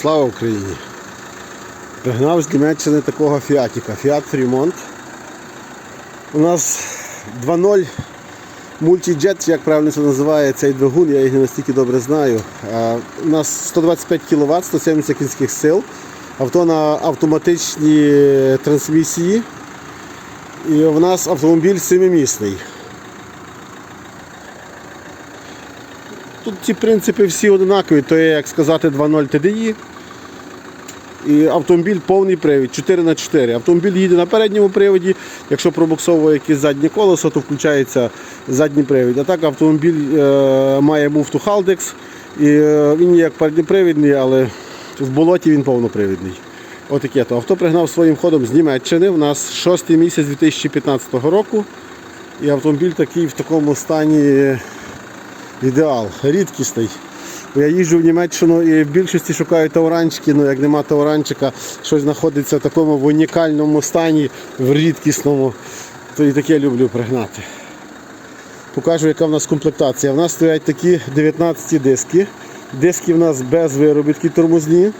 Слава Україні! Пригнав з Німеччини такого фіатіка. Фіат Фрімонт. У нас 2.0 мультиджет, чи як правильно це називає цей двигун, я їх настільки добре знаю. У нас 125 кВт, 170 кінських сил. Авто на автоматичній трансмісії. І у нас автомобіль семимісний. Тут ці принципи всі однакові, то є, як сказати, 2.0 TDI. І автомобіль повний привід, 4 на 4 Автомобіль їде на передньому приводі. Якщо пробуксовує якесь заднє колесо, то включається задній привід. А так автомобіль е, має муфту Haldex. І е, він є як передньопривідний, але в болоті він повнопривідний. Отаке то. Авто пригнав своїм ходом з Німеччини. У нас 6 місяць 2015 року. І автомобіль такий в такому стані ідеал, рідкісний. Я їжджу в Німеччину і в більшості шукаю тауранчики, ну як нема тауранчика, щось знаходиться в такому в унікальному стані, в рідкісному, то і таке люблю пригнати. Покажу, яка в нас комплектація. В нас стоять такі 19 диски. Диски в нас без виробітки тормозні.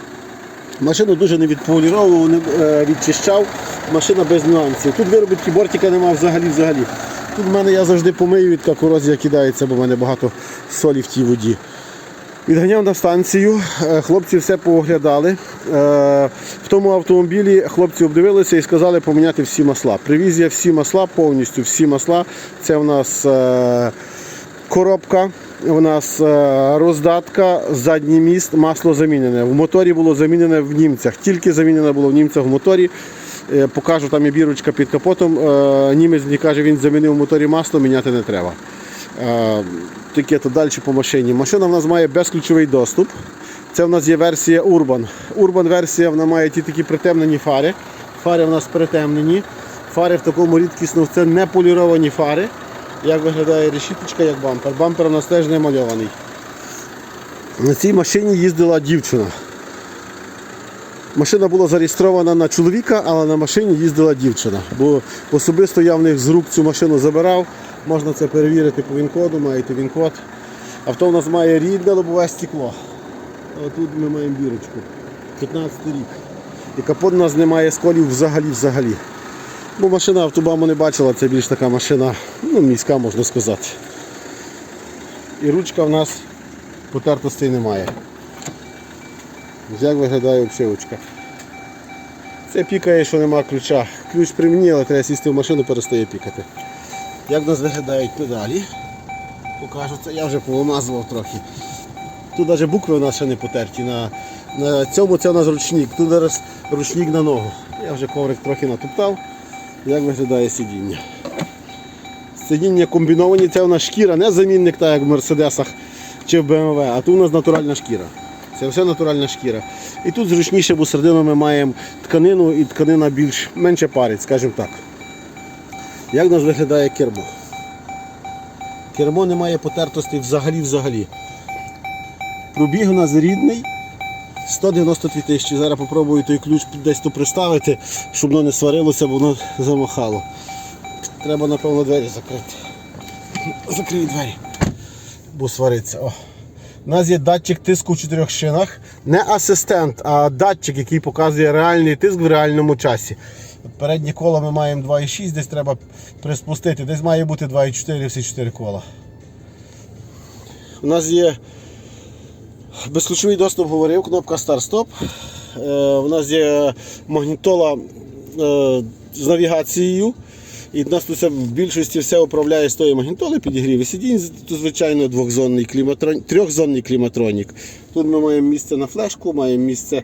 Машину дуже не відполіровував, не відчищав. Машина без нюансів. Тут виробітки бортика немає взагалі взагалі. Тут в мене я завжди помию, від корозія кидається, бо в мене багато солі в тій воді. Відганяв на станцію, е, хлопці все пооглядали. Е, В тому автомобілі хлопці обдивилися і сказали поміняти всі масла. Привіз я всі масла, повністю всі масла. Це в нас е, коробка, у нас роздатка, задній міст, масло замінене. В моторі було замінене в німцях. Тільки замінене було в німцях в моторі. Е, Покажу, там є бірочка під капотом. Е, Німець мені каже, він замінив моторі масло, міняти не треба. Е, Таке то далі по машині. Машина в нас має безключовий доступ. Це в нас є версія Urban. Urban версія вона має ті такі притемнені фари. Фари в нас притемнені. Фари в такому рідкісному, це не поліровані фари. Як виглядає решіточка, як бампер. Бампер у нас теж не мальований. На цій машині їздила дівчина. Машина була зареєстрована на чоловіка, але на машині їздила дівчина. Бо особисто я в них з рук цю машину забирав. Можна це перевірити по він-коду, маєте він-код. Авто в нас має рідне лобове стекло. А тут ми маємо бірочку. 15 рік. І капот у нас немає сколів взагалі взагалі. Бо машина автобаму не бачила, це більш така машина, ну, міська можна сказати. І ручка в нас потертостей немає. Як виглядає обшивочка. Це пікає, що нема ключа. Ключ при мені, але треба сісти в машину, перестає пікати. Як в нас виглядають педалі? Покажу це, я вже повимазував трохи. Тут навіть букви у нас ще не потерті. На, на цьому це у нас ручник. Тут зараз ручник на ногу. Я вже коврик трохи натоптав. Як виглядає сидіння? Сидіння комбіновані, це у нас шкіра, не замінник, так як в Мерседесах чи в BMW, а тут у нас натуральна шкіра. Це все натуральна шкіра. І тут зручніше, бо середину ми маємо тканину і тканина більш менше парить, скажімо так. Як у нас виглядає кермо? Кермо не має потертості взагалі-взагалі. Пробіг у нас рідний. 192 тисячі. Зараз попробую той ключ десь тут приставити, щоб воно не сварилося, бо воно замахало. Треба, напевно, двері закрити. Закрий двері, бо свариться. О. У нас є датчик тиску в чотирьох шинах. Не асистент, а датчик, який показує реальний тиск в реальному часі. Передні кола ми маємо 2,6, десь треба приспустити, десь має бути 2,4 всі 4 кола. У нас є безключовий доступ говорив, кнопка старт-стоп. Е, у нас є магнітола е, з навігацією. І нас тут в більшості все управляє з тої магнітоли, підігрів і сидінь, звичайно, двохзонний кліматрон... трьохзонний кліматронік. Тут ми маємо місце на флешку, маємо місце е,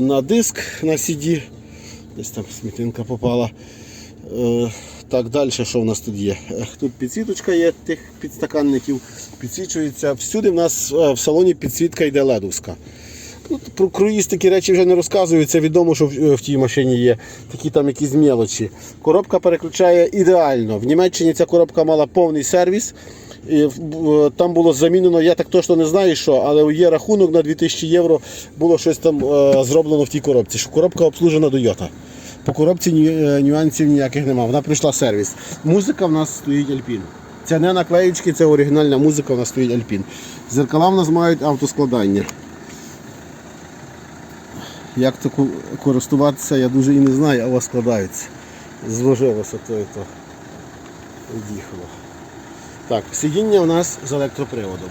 на диск на CD. Десь там смітинка попала. Е, так, далі що в нас тут є? Тут підсвіточка є тих підстаканників, підсвічується. Всюди в нас е, в салоні підсвітка йде ледовська. Про круїз такі речі вже не розказую. Це відомо, що в, в тій машині є такі там якісь мелочі. Коробка переключає ідеально. В Німеччині ця коробка мала повний сервіс. І там було замінено, я так точно не знаю, що, але є рахунок на 2000 євро, було щось там е, зроблено в тій коробці. Що коробка обслужена до Йота. По коробці е, нюансів ніяких немає. Вона прийшла сервіс. Музика в нас стоїть Альпін. Це не наклеїчки, це оригінальна музика, у нас стоїть Альпін. Зеркала в нас мають автоскладання. Як таку користуватися, я дуже і не знаю, але складається. Зложилося то і то. Від'їхало. Так, сидіння у нас з електроприводом.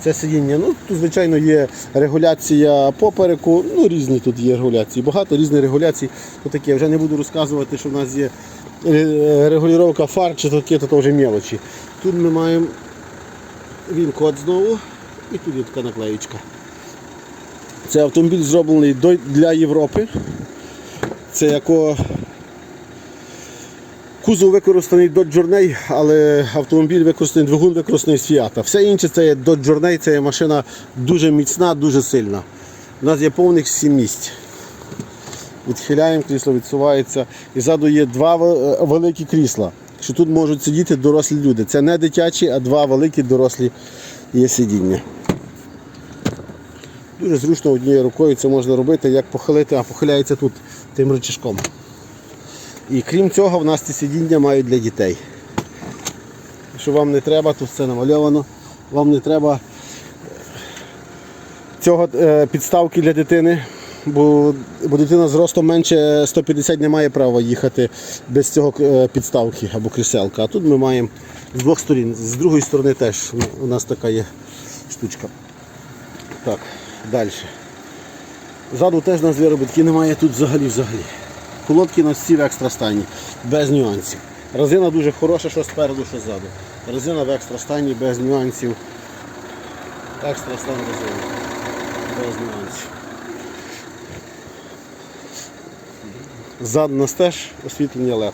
Це сидіння, ну тут, звичайно, є регуляція попереку, ну різні тут є регуляції, багато різних регуляцій. То таке, вже не буду розказувати, що в нас є е, регулювання фар чи таке, то, то вже мелочі. Тут ми маємо він код знову і тут є така наклеїчка. Це автомобіль зроблений до- для Європи. Це яко Кузов використаний Dodge Journey, але автомобіль використаний, двигун використаний з Fiat. Все інше це є Dodge Journey, це є машина дуже міцна, дуже сильна. У нас є повних 7 місць. Відхиляємо, крісло відсувається. І ззаду є два е, великі крісла, що тут можуть сидіти дорослі люди. Це не дитячі, а два великі дорослі є сидіння. Дуже зручно однією рукою це можна робити, як похилити, а похиляється тут тим рычажком. І крім цього, в нас ці сидіння мають для дітей. Що вам не треба, тут все намальовано. Вам не треба цього е, підставки для дитини, бо, бо дитина з ростом менше 150 не має права їхати без цього е, підставки або кріселка. А тут ми маємо з двох сторін. З другої сторони теж у нас така є штучка. Так, далі. Ззаду теж у нас виробітки немає тут взагалі взагалі. Колодки у нас всі в екстра стані, без нюансів. Резина дуже хороша, що спереду, що ззаду. Резина в екстра стані, без нюансів. Екстра стан резини. Без нюансів. Зад у нас теж освітлення LED.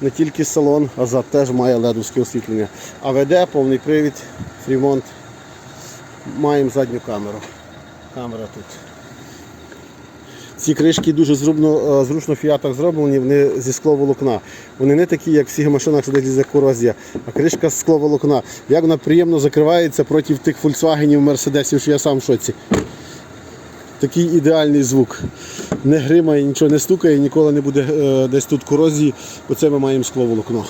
Не тільки салон, а зад теж має ледовське освітлення. А веде повний привід, фрімонт. Маємо задню камеру. Камера тут. Ці кришки дуже зручно, е, зручно в фіатах зроблені, вони зі скловолокна. Вони не такі, як в всіх машинах, що десь корозія, а кришка з скловолокна. Як вона приємно закривається проти тих Volkswagen, Мерседесів, що я сам в шоці. Такий ідеальний звук. Не гримає, нічого не стукає, ніколи не буде е, десь тут корозії. Оце ми маємо скловолокно.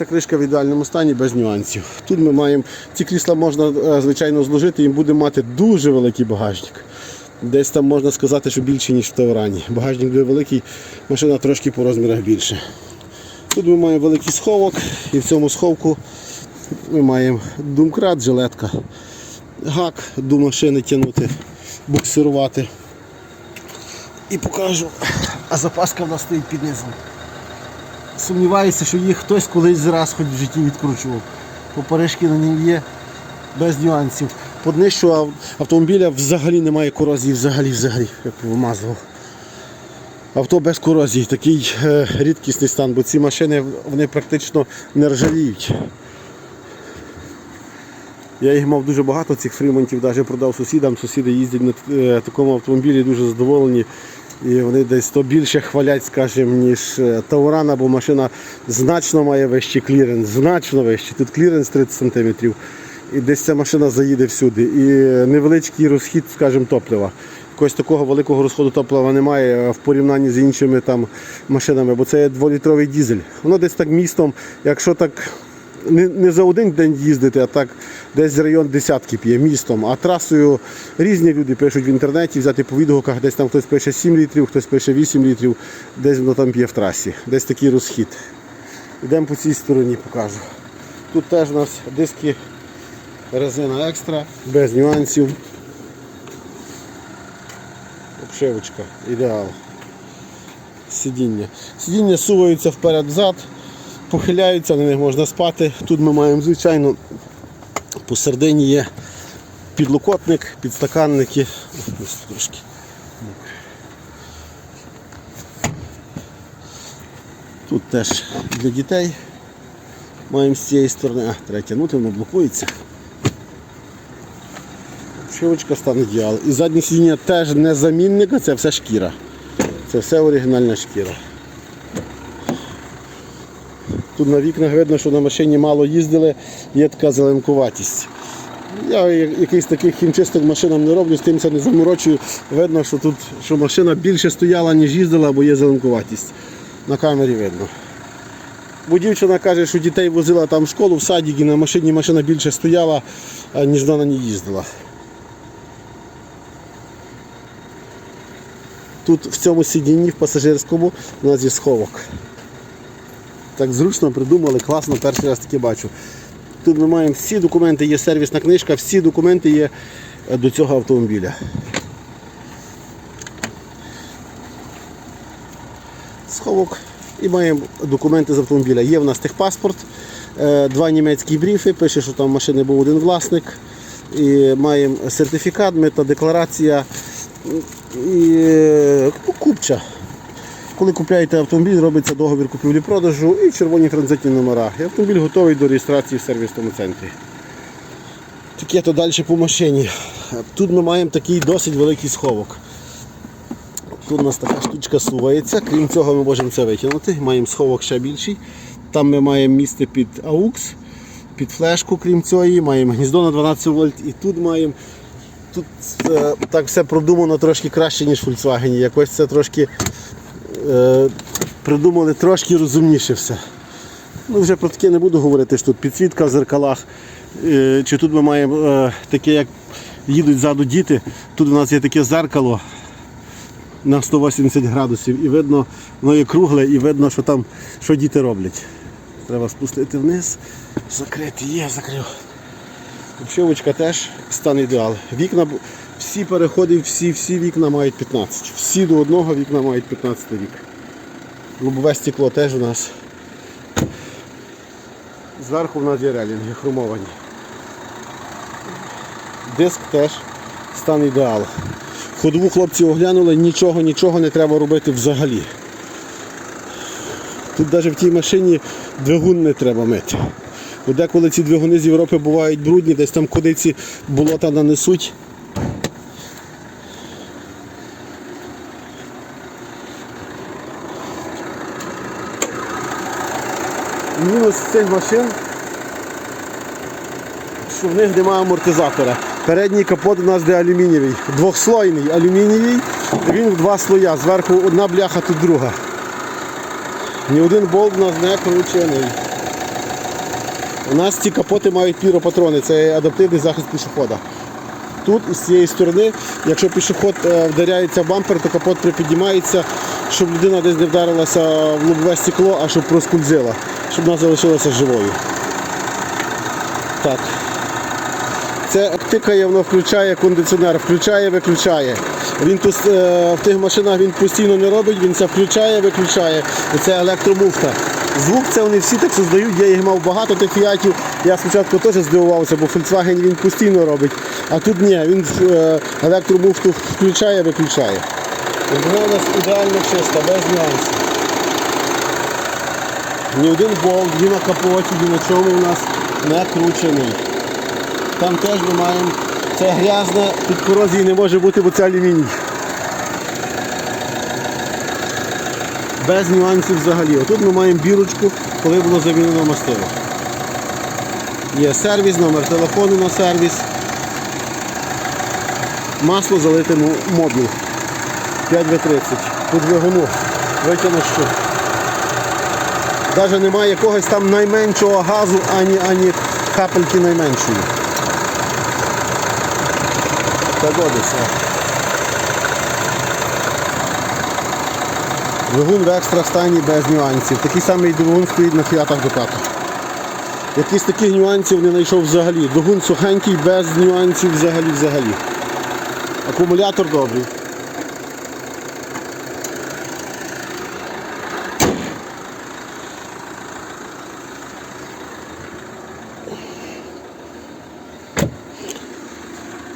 Ця кришка в ідеальному стані без нюансів. Тут ми маємо ці крісла можна е, звичайно зложити, і будемо мати дуже великий багажник. Десь там можна сказати, що більше, ніж в Таврані. Багажник дуже великий, машина трошки по розмірах більше. Тут ми маємо великий сховок, і в цьому сховку ми маємо думкрат, жилетка, гак до машини тягнути, буксирувати. І покажу. А запаска в нас стоїть під низом. Сумніваюся, що їх хтось колись раз хоч в житті відкручував. Поперечки на ній є без нюансів. По днищу автомобіля взагалі немає корозії, взагалі, взагалі, як вимазував. Авто без корозії, такий е, рідкісний стан, бо ці машини вони практично не ржавіють. Я їх мав дуже багато цих фрімонтів, навіть продав сусідам. Сусіди їздять на е, такому автомобілі, дуже задоволені. І вони десь то більше хвалять, скажімо, ніж е, Тауран, бо машина значно має вищий кліренс, значно вищий. Тут кліренс 30 см. І десь ця машина заїде всюди. І невеличкий розхід, скажімо, топлива. Якогось такого великого розходу топлива немає в порівнянні з іншими там машинами, бо це дволітровий дізель. Воно десь так містом, якщо так не, не за один день їздити, а так десь район десятки п'є містом. А трасою різні люди пишуть в інтернеті, взяти по відгуках, десь там хтось пише 7 літрів, хтось пише 8 літрів, десь воно там п'є в трасі. Десь такий розхід. Йдемо по цій стороні, покажу. Тут теж у нас диски резина екстра, без нюансів. Обшивочка, ідеал. Сидіння. Сидіння суваються вперед-взад, похиляються, на них можна спати. Тут ми маємо, звичайно, посередині є підлокотник, підстаканники. Ось трошки. Тут теж для дітей. Маємо з цієї сторони, а, треба тягнути, воно блокується. Шивочка стане ідеал. І заднє сидіння теж не замінник, а це все шкіра. Це все оригінальна шкіра. Тут на вікнах видно, що на машині мало їздили, є така зеленкуватість. Я якийсь таких хімчисток машинам не роблю, з тим це не заморочую. Видно, що тут що машина більше стояла, ніж їздила, бо є зеленкуватість. На камері видно. Бо дівчина каже, що дітей возила там в школу, в садик, і на машині машина більше стояла, ніж вона на їздила. тут в цьому сидінні, в пасажирському, у нас є сховок. Так зручно придумали, класно, перший раз таке бачу. Тут ми маємо всі документи, є сервісна книжка, всі документи є е, до цього автомобіля. Сховок і маємо документи з автомобіля. Є в нас техпаспорт, е, два німецькі бріфи, пише, що там машини був один власник. І маємо сертифікат, метадекларація і е, ну, купча. Коли купляєте автомобіль, робиться договір купівлі-продажу і червоні транзитні номера. І автомобіль готовий до реєстрації в сервісному центрі. Таке то далі по машині. Тут ми маємо такий досить великий сховок. Тут у нас така штучка сувається, крім цього ми можемо це витягнути. Маємо сховок ще більший. Там ми маємо місце під AUX, під флешку, крім цієї, маємо гніздо на 12 вольт і тут маємо. Тут е, так все продумано трошки краще, ніж в Volkswagen. Якось це трошки е, придумали трошки розумніше все. Ну, вже про таке не буду говорити, що тут підсвітка в зеркалах. Е, Чи тут ми маємо е, таке, як їдуть ззаду діти. Тут у нас є таке зеркало на 180 градусів і видно, воно є кругле і видно, що там що діти роблять. Треба спустити вниз, закрити, є, закрив. Обшивочка теж стан ідеал. Вікна, всі переходи, всі, всі вікна мають 15. Всі до одного вікна мають 15 вік. Лобове стекло теж у нас. Зверху в нас є релінги хромовані. Диск теж стан ідеал. Ходову хлопці оглянули, нічого, нічого не треба робити взагалі. Тут навіть в тій машині двигун не треба мити. Бо деколи ці двигуни з Європи бувають брудні, десь там куди ці болота нанесуть. Мінус цих машин, що в них немає амортизатора. Передній капот у нас де алюмінієвий. Двохслойний алюмінієвий, він в два слоя. Зверху одна бляха, тут друга. Ні один болт у нас не кручений. У нас ці капоти мають піропатрони, це адаптивний захист пішохода. Тут і з цієї сторони, якщо пішоход е, вдаряється в бампер, то капот припіднімається, щоб людина десь не вдарилася в лобове стекло, а щоб проскользила, щоб вона залишилася живою. Так. Це тикає, воно включає кондиціонер, включає, виключає. Він тут е, в тих машинах він постійно не робить, він це включає, виключає. Це електромуфта. Звук це вони всі так создають, я їх мав багато тих фіатів. Я спочатку теж здивувався, бо Volkswagen він постійно робить. А тут ні, він е, електромуфту включає, виключає. Вона у нас ідеально чиста, без нюансів. Ні один болт, ні на капоті, ні на чому у нас не кручений. Там теж ми маємо це грязне, під корозії не може бути, бо це алюміній. Без нюансів взагалі. Отут ми маємо бірочку, коли було замінено мастило. Є сервіс, номер телефону на сервіс. Масло залите ну, модно. 5В30. По двигуну. Витягнув що. Навіть немає якогось там найменшого газу, ані, ані капельки найменшої. Погодиться. Двигун в екстра стані без нюансів. Такий самий двигун стоїть на фіатах Ducato. Якісь таких нюансів не знайшов взагалі. Двигун сухенький, без нюансів взагалі взагалі. Акумулятор добрий.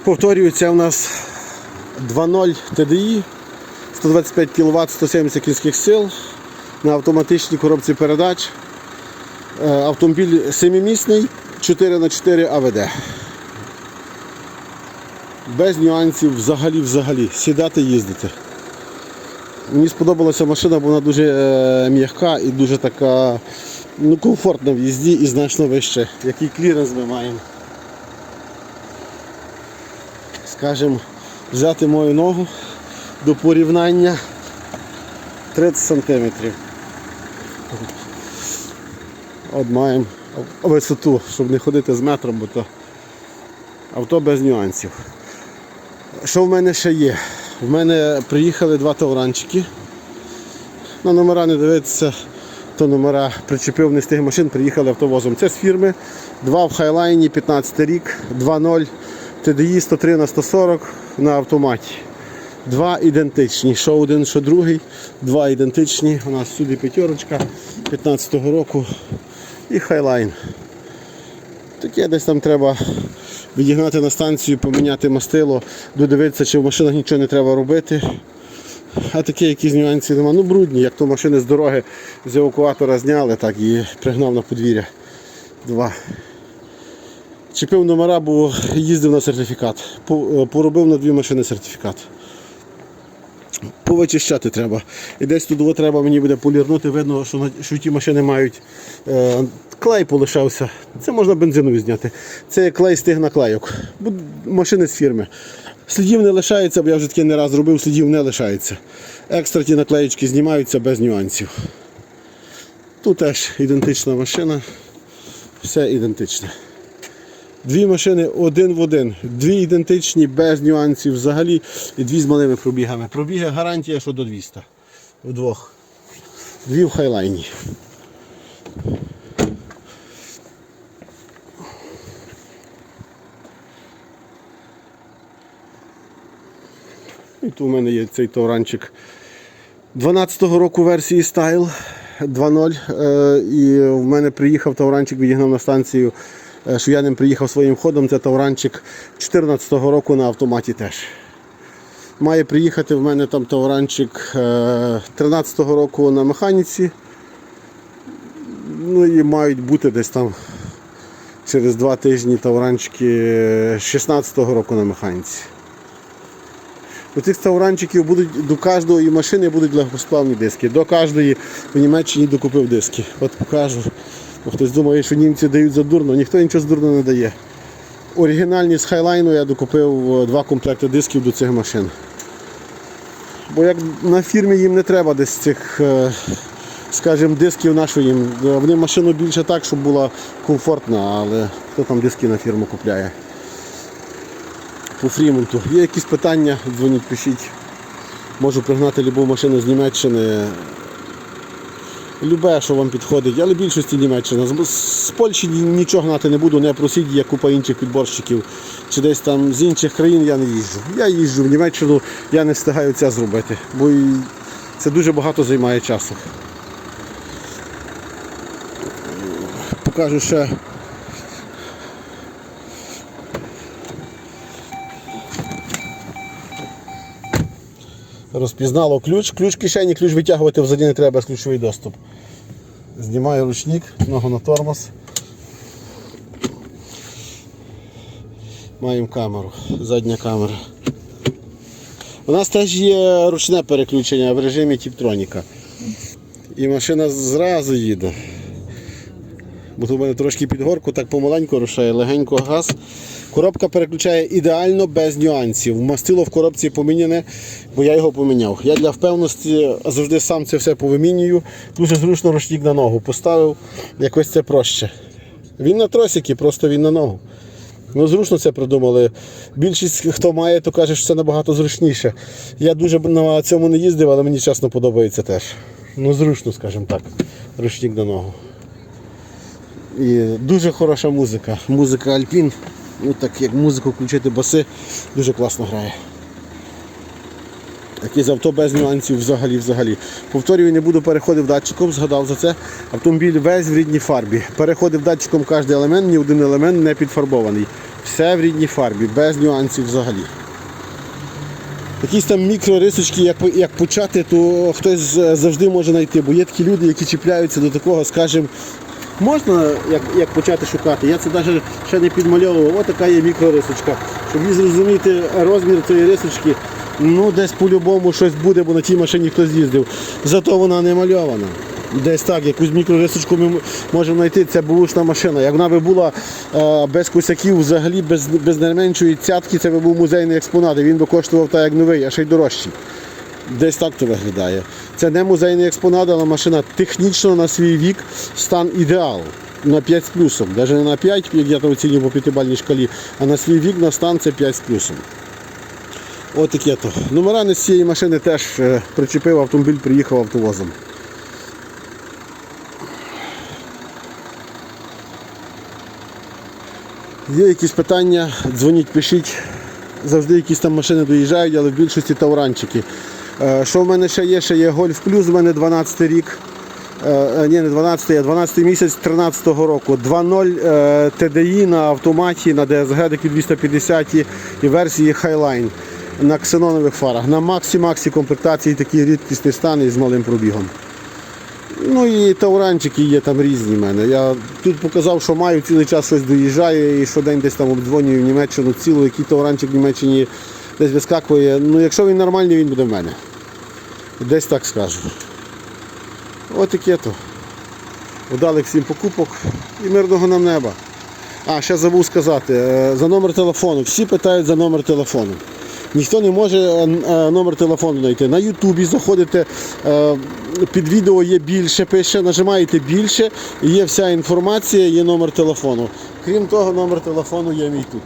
Повторюю, це у нас 2.0 TDI, 125 кВт, 170 кінських сил на автоматичній коробці передач. Е, Автомобіль 7-місний, 4х4 АВД. Без нюансів взагалі взагалі. Сідати їздити. Мені сподобалася машина, бо вона дуже е, м'яка і дуже така ну, комфортна в їзді і значно вище. Який кліренс ми маємо. Скажімо, взяти мою ногу до порівняння 30 сантиметрів. От маємо висоту, щоб не ходити з метром, бо то авто без нюансів. Що в мене ще є? В мене приїхали два тавранчики. На номера не дивитися, то номера причепив не з тих машин, приїхали автовозом. Це з фірми. Два в хайлайні, 15 рік, 2.0 TDI 103 на 140 на автоматі. Два ідентичні. Що один, що другий. Два ідентичні. У нас сюди п'ятерочка 15-го року і хайлайн. Таке десь там треба відігнати на станцію, поміняти мастило, додивитися, чи в машинах нічого не треба робити. А такі якісь нюанси нема. Ну брудні, як то машини з дороги з евакуатора зняли, так і пригнав на подвір'я. Два. Чепив номера, бо їздив на сертифікат. Е, Поробив на дві машини сертифікат. Повичищати треба. І десь тут треба мені буде полірнути. Видно, що, на- що ті машини мають е, клей полишався. Це можна бензинові зняти. Це клей з тих наклейок. Машини з фірми. Слідів не лишається, бо я вже таке не раз робив, слідів не лишається. Екстра ті наклеєчки знімаються без нюансів. Тут теж ідентична машина. Все ідентичне. Дві машини один в один. Дві ідентичні, без нюансів взагалі. І дві з малими пробігами. Пробіги гарантія, що до 200. Вдвох. Дві в хайлайні. І тут у мене є цей тавранчик 12-го року версії Style 2.0. Е, І в мене приїхав тавранчик, відігнав на станцію, що я ним приїхав своїм ходом. Це тавранчик 14-го року на автоматі теж. Має приїхати в мене там тавранчик е, 13-го року на механіці. Ну і мають бути десь там через два тижні тавранчики 16-го року на механіці. У цих тавранчиків будуть до кожної машини будуть легкосплавні диски. До кожної в Німеччині докупив диски. От покажу. Хтось думає, що німці дають за дурно, ніхто нічого з дурно не дає. Оригінальні з хайлайну я докупив е, два комплекти дисків до цих машин. Бо як на фірмі їм не треба десь цих, е, скажімо, дисків нашої їм. Е, Вони машину більше так, щоб була комфортна, але хто там диски на фірму купляє по Фрімонту. Є якісь питання, дзвоніть, пишіть. Можу пригнати любу машину з Німеччини. Любе, що вам підходить, але більшості Німеччина. З- Польщі нічого гнати не буду, не просіть, є купа інших підборщиків. Чи десь там з інших країн я не їжджу. Я їжджу в Німеччину, я не встигаю це зробити, бо це дуже багато займає часу. Покажу ще Розпізнало ключ. Ключ кишені, ключ витягувати взагалі не треба без ключовий доступ. Знімаю ручник, ногу на тормоз. Маємо камеру, задня камера. У нас теж є ручне переключення в режимі Тіптроніка. І машина зразу їде. Бо тут у мене трошки під горку, так помаленьку рушає, легенько газ. Коробка переключає ідеально без нюансів. Мастило в коробці поміняне, бо я його поміняв. Я для впевненості завжди сам це все повимінюю. Дуже зручно ручник на ногу поставив, якось це проще. Він на тросики, просто він на ногу. Ну, зручно це придумали. Більшість, хто має, то каже, що це набагато зручніше. Я дуже на цьому не їздив, але мені чесно подобається теж. Ну, зручно, скажімо так. Ручник на ногу. І дуже хороша музика. Музика Альпін. Ну так як музику включити баси, дуже класно грає. Якийсь авто без нюансів взагалі взагалі. Повторюю, не буду переходив датчиком, згадав за це. Автомобіль весь в рідній фарбі. Переходив датчиком кожен елемент, ні один елемент не підфарбований. Все в рідній фарбі, без нюансів взагалі. Якісь там мікрорисочки, як, як почати, то хтось завжди може знайти, бо є такі люди, які чіпляються до такого, скажімо, можна як, як почати шукати. Я це навіть ще не підмальовував. Ось така є мікрорисочка. Щоб зрозуміти розмір цієї рисочки, ну десь по-любому щось буде, бо на тій машині хтось їздив. Зато вона не мальована. Десь так, якусь мікрорисочку ми можемо знайти, це бушна машина. Як вона би була е, без косяків, взагалі без, без найменшої цятки, це би був музейний експонат, і він би коштував так, як новий, а ще й дорожчий. Десь так то виглядає. Це не музейний експонат, але машина технічно на свій вік стан ідеал. На 5 з плюсом. Навіть не на 5, як я то оцінюю по п'ятибальній шкалі, а на свій вік на стан це 5 з плюсом. От таке то. Номера не з цієї машини теж е, причепив автомобіль, приїхав автовозом. Є якісь питання, дзвоніть, пишіть. Завжди якісь там машини доїжджають, але в більшості тавранчики. Е, Що в мене ще є? Ще є Golf Plus, в мене 12 рік. Е, е, Ні, не 12, а 12 місяць 13-го року. 2.0 е, TDI на автоматі, на DSG такі 250 і версії Highline на ксенонових фарах. На Максі-Максі комплектації такий рідкісний стан із малим пробігом. Ну і тауранчики є там різні в мене. Я тут показав, що маю цілий час щось доїжджає і щодень десь там обдзвонюю в Німеччину цілу, який тауранчик в Німеччині десь вискакує. Ну якщо він нормальний, він буде в мене. Десь так скажу. От таке то. Удалих всім покупок і мирного нам неба. А, ще забув сказати, е, за номер телефону. Всі питають за номер телефону. Ніхто не може е, е, номер телефону знайти. На Ютубі заходите, під відео є більше, пише, нажимаєте більше, є вся інформація, є номер телефону. Крім того, номер телефону є мій тут.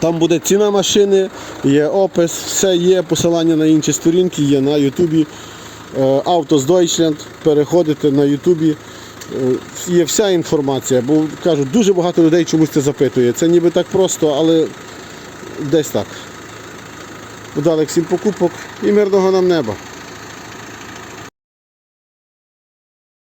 Там буде ціна машини, є опис, все є, посилання на інші сторінки, є на Ютубі. Е, Autos Deutschland, переходите на Ютубі. Е, Є вся інформація, бо кажуть, дуже багато людей чомусь це запитує. Це ніби так просто, але десь так. Удалих всім покупок і мирного нам неба.